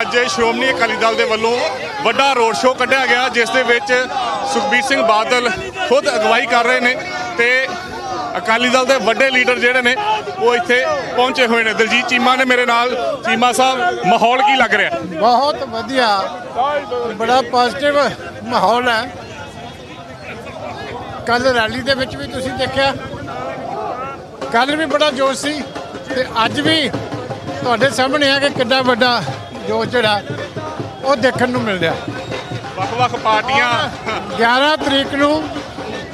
ਅੱਜ ਸ਼੍ਰੋਮਣੀ ਅਕਾਲੀ ਦਲ ਦੇ ਵੱਲੋਂ ਵੱਡਾ ਰੋਡ ਸ਼ੋਅ ਕੱਢਿਆ ਗਿਆ, ਜਿਸ ਦੇ ਵਿੱਚ ਸੁਖਬੀਰ ਸਿੰਘ ਬਾਦਲ ਖੁਦ ਅਗਵਾਈ ਕਰ ਰਹੇ ਨੇ ਤੇ ਅਕਾਲੀ ਦਲ ਦੇ ਵੱਡੇ ਲੀਡਰ ਜਿਹੜੇ ਨੇ, ਉਹ ਇੱਥੇ ਪਹੁੰਚੇ ਹੋਏ ਨੇ। ਦਲਜੀਤ ਚੀਮਾ ਨੇ ਮੇਰੇ ਨਾਲ। ਚੀਮਾ ਸਾਹਿਬ, ਮਾਹੌਲ ਕੀ ਲੱਗ ਰਿਹਾ? ਬਹੁਤ ਵਧੀਆ। ਬੜਾ ਪੋਜ਼ਿਟਿਵ ਮਾਹੌਲ ਹੈ। ਕੱਲ ਰੈਲੀ ਦੇ ਵਿੱਚ ਵੀ ਤੁਸੀਂ ਦੇਖਿਆ। ਕੱਲ ਵੀ ਬੜਾ ਜੋਸ਼ ਸੀ ਤੇ ਅੱਜ ਵੀ ਤੁਹਾਡੇ ਸਾਹਮਣੇ ਆ ਕਿ ਕਿੰਨਾ ਵੱਡਾ ਜੋਸ਼ ਜਿਹੜਾ ਉਹ ਦੇਖਣ ਨੂੰ ਮਿਲ ਰਿਹਾ। ਵੱਖ-ਵੱਖ ਪਾਰਟੀਆਂ। 11 ਤਰੀਕ ਨੂੰ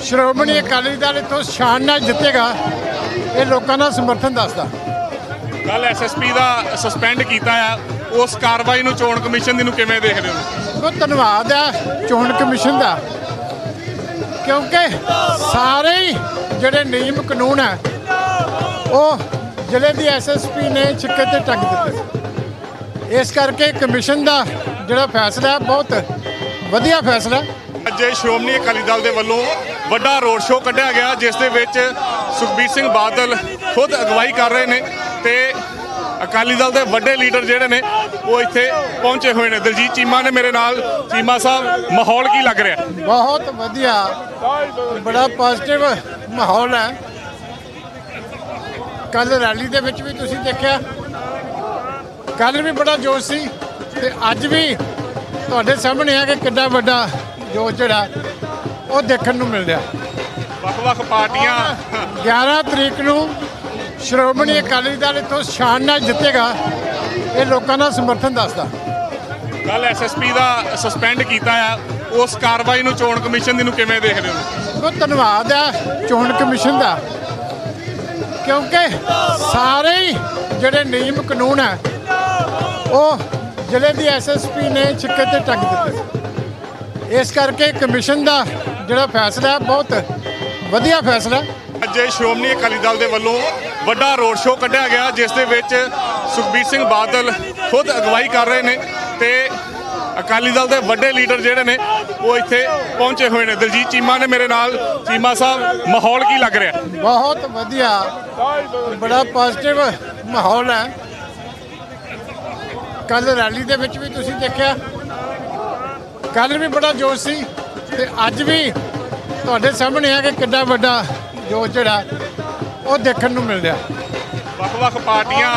ਸ਼੍ਰੋਮਣੀ ਅਕਾਲੀ ਦਲ ਇੱਥੋਂ ਸ਼ਾਨ ਨਾਲ ਜਿੱਤੇਗਾ ਇਹ ਲੋਕਾਂ ਦਾ ਸਮਰਥਨ ਦੱਸਦਾ। ਕੱਲ ਐਸਐਸਪੀ ਦਾ ਸਸਪੈਂਡ ਕੀਤਾ ਆ ਉਸ ਕਾਰਵਾਈ ਨੂੰ ਚੋਣ ਕਮਿਸ਼ਨ ਦੀ ਨੂੰ ਕਿਵੇਂ ਦੇਖਦੇ ਹੋ? ਬਹੁਤ ਧੰਨਵਾਦ ਹੈ ਚੋਣ ਕਮਿਸ਼ਨ ਦਾ। ਕਿਉਂਕਿ ਸਾਰੇ ਜਿਹੜੇ ਨਿਯਮ ਕਾਨੂੰਨ ਹੈ ਉਹ ਜ਼ਿਲ੍ਹੇ ਦੀ ਐਸਐਸਪੀ ਨੇ ਛਿੱਕੇ ਤੇ ਟੰਗ ਦਿੱਤੇ ਇਸ ਕਰਕੇ ਕਮਿਸ਼ਨ ਦਾ ਜਿਹੜਾ ਫੈਸਲਾ ਹੈ ਬਹੁਤ ਵਧੀਆ ਫੈਸਲਾ ਅੱਜ ਸ਼੍ਰੋਮਣੀ ਅਕਾਲੀ ਦਲ ਦੇ ਵੱਲੋਂ ਵੱਡਾ ਰੋਡ ਸ਼ੋਅ ਕੱਢਿਆ ਗਿਆ ਜਿਸ ਦੇ ਵਿੱਚ ਸੁਖਬੀਰ ਸਿੰਘ ਬਾਦਲ ਖੁਦ ਅਗਵਾਈ ਕਰ ਰਹੇ ਨੇ ਤੇ ਅਕਾਲੀ ਦਲ ਦੇ ਵੱਡੇ ਲੀਡਰ ਜਿਹੜੇ ਨੇ ਉਹ ਇੱਥੇ ਪਹੁੰਚੇ ਹੋਏ ਨੇ। ਦਲਜੀਤ ਚੀਮਾ ਨੇ ਮੇਰੇ ਨਾਲ। ਚੀਮਾ ਸਾਹਿਬ ਮਾਹੌਲ ਕੀ ਲੱਗ ਰਿਹਾ? ਬਹੁਤ ਵਧੀਆ। ਬੜਾ ਪੋਜ਼ਿਟਿਵ ਮਾਹੌਲ ਹੈ। ਕੱਲ ਰੈਲੀ ਦੇ ਵਿੱਚ ਵੀ ਤੁਸੀਂ ਦੇਖਿਆ। ਕੱਲ ਵੀ ਬੜਾ ਜੋਸ਼ ਸੀ ਤੇ ਅੱਜ ਵੀ ਤੁਹਾਡੇ ਸਾਹਮਣੇ ਆ ਕਿ ਕਿੰਨਾ ਵੱਡਾ ਜੋਸ਼ ਜਿਹੜਾ ਉਹ ਦੇਖਣ ਨੂੰ ਮਿਲ ਰਿਹਾ। ਵੱਖ-ਵੱਖ ਪਾਰਟੀਆਂ। 11 ਤਰੀਕ ਨੂੰ ਸ਼੍ਰੋਮਣੀ ਅਕਾਲੀ ਦਲ ਇੱਥੋਂ ਸ਼ਾਨ ਨਾਲ ਜਿੱਤੇਗਾ ਇਹ ਲੋਕਾਂ ਦਾ ਸਮਰਥਨ ਦੱਸਦਾ। ਕੱਲ ਐਸਐਸਪੀ ਦਾ ਸਸਪੈਂਡ ਕੀਤਾ ਆ ਉਸ ਕਾਰਵਾਈ ਨੂੰ ਚੋਣ ਕਮਿਸ਼ਨ ਦੀ ਨੂੰ ਕਿਵੇਂ ਦੇਖਦੇ ਹੋ? ਬਹੁਤ ਧੰਨਵਾਦ ਹੈ ਚੋਣ ਕਮਿਸ਼ਨ ਦਾ। ਕਿਉਂਕਿ ਸਾਰੇ ਜਿਹੜੇ ਨਿਯਮ ਕਾਨੂੰਨ ਹੈ ਉਹ ਜ਼ਿਲ੍ਹੇ ਦੀ ਐਸਐਸਪੀ ਨੇ ਛਿੱਕੇ ਤੇ ਟੰਗ ਦਿੱਤੇ ਇਸ ਕਰਕੇ ਕਮਿਸ਼ਨ ਦਾ ਜਿਹੜਾ ਫੈਸਲਾ ਹੈ ਬਹੁਤ ਵਧੀਆ ਫੈਸਲਾ ਅੱਜ ਸ਼੍ਰੋਮਣੀ ਅਕਾਲੀ ਦਲ ਦੇ ਵੱਲੋਂ ਵੱਡਾ ਰੋਡ ਸ਼ੋਅ ਕੱਢਿਆ ਗਿਆ ਜਿਸ ਦੇ ਵਿੱਚ ਸੁਖਬੀਰ ਸਿੰਘ ਬਾਦਲ ਖੁਦ ਅਗਵਾਈ ਕਰ ਰਹੇ ਨੇ ਤੇ ਅਕਾਲੀ ਦਲ ਦੇ ਵੱਡੇ ਲੀਡਰ ਜਿਹੜੇ ਨੇ ਉਹ ਇੱਥੇ ਪਹੁੰਚੇ ਹੋਏ ਨੇ। ਦਲਜੀਤ ਚੀਮਾ ਨੇ ਮੇਰੇ ਨਾਲ। ਚੀਮਾ ਸਾਹਿਬ ਮਾਹੌਲ ਕੀ ਲੱਗ ਰਿਹਾ? ਬਹੁਤ ਵਧੀਆ। ਬੜਾ ਪੋਜ਼ਿਟਿਵ ਮਾਹੌਲ ਹੈ। ਕੱਲ ਰੈਲੀ ਦੇ ਵਿੱਚ ਵੀ ਤੁਸੀਂ ਦੇਖਿਆ। ਕੱਲ ਵੀ ਬੜਾ ਜੋਸ਼ ਸੀ ਤੇ ਅੱਜ ਵੀ ਤੁਹਾਡੇ ਸਾਹਮਣੇ ਆ ਕਿ ਕਿੰਨਾ ਵੱਡਾ ਜੋਸ਼ ਜਿਹੜਾ ਉਹ ਦੇਖਣ ਨੂੰ ਮਿਲ ਰਿਹਾ। ਵੱਖ-ਵੱਖ ਪਾਰਟੀਆਂ।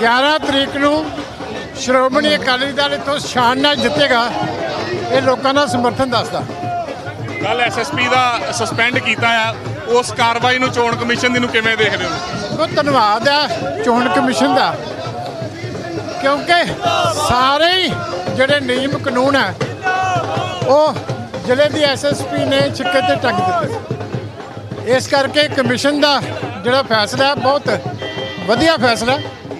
11 ਤਰੀਕ ਨੂੰ ਸ਼੍ਰੋਮਣੀ ਅਕਾਲੀ ਦਲ ਇੱਥੋਂ ਸ਼ਾਨ ਨਾਲ ਜਿੱਤੇਗਾ ਇਹ ਲੋਕਾਂ ਦਾ ਸਮਰਥਨ ਦੱਸਦਾ। ਕੱਲ ਐਸਐਸਪੀ ਦਾ ਸਸਪੈਂਡ ਕੀਤਾ ਆ। ਉਸ ਕਾਰਵਾਈ ਨੂੰ ਚੋਣ ਕਮਿਸ਼ਨ ਦੀ ਨੂੰ ਕਿਵੇਂ ਦੇਖਦੇ ਹੋ? ਬਹੁਤ ਧੰਨਵਾਦ ਹੈ ਚੋਣ ਕਮਿਸ਼ਨ ਦਾ। ਕਿਉਂਕਿ ਸਾਰੇ ਹੀ ਜਿਹੜੇ ਨਿਯਮ ਕਾਨੂੰਨ ਹੈ, ਉਹ ਜ਼ਿਲ੍ਹੇ ਦੀ ਐਸਐਸਪੀ ਨੇ ਛਿੱਕੇ ਤੇ ਟੰਗ ਦਿੱਤੇ ਇਸ ਕਰਕੇ ਕਮਿਸ਼ਨ ਦਾ ਜਿਹੜਾ ਫੈਸਲਾ ਬਹੁਤ ਵਧੀਆ ਫੈਸਲਾ